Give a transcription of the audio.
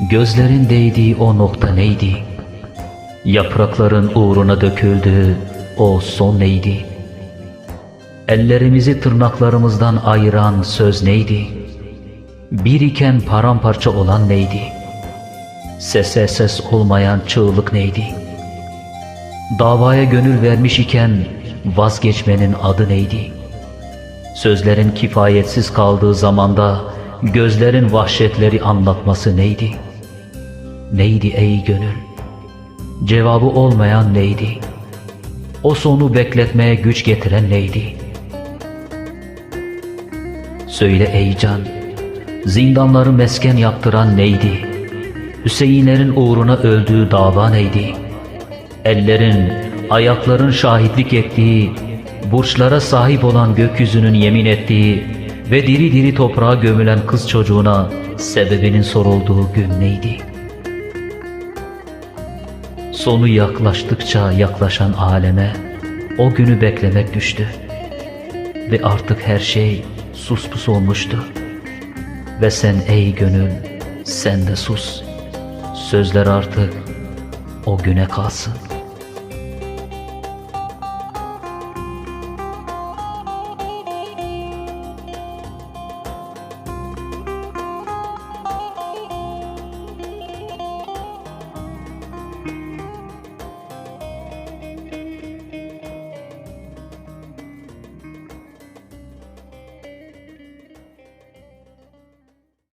Gözlerin değdiği o nokta neydi? Yaprakların uğruna döküldüğü o son neydi? Ellerimizi tırnaklarımızdan ayıran söz neydi? Bir iken paramparça olan neydi? Sese ses olmayan çığlık neydi? Davaya gönül vermiş iken vazgeçmenin adı neydi? Sözlerin kifayetsiz kaldığı zamanda gözlerin vahşetleri anlatması neydi? Neydi ey gönül? Cevabı olmayan neydi? O sonu bekletmeye güç getiren neydi? Söyle ey can, zindanları mesken yaptıran neydi? Hüseyinlerin uğruna öldüğü dava neydi? Ellerin, ayakların şahitlik ettiği, burçlara sahip olan gökyüzünün yemin ettiği ve diri diri toprağa gömülen kız çocuğuna sebebinin sorulduğu gün neydi? Sonu yaklaştıkça yaklaşan aleme o günü beklemek düştü. Ve artık her şey sus pus olmuştu. Ve sen ey gönül sen de sus. Sözler artık o güne kalsın.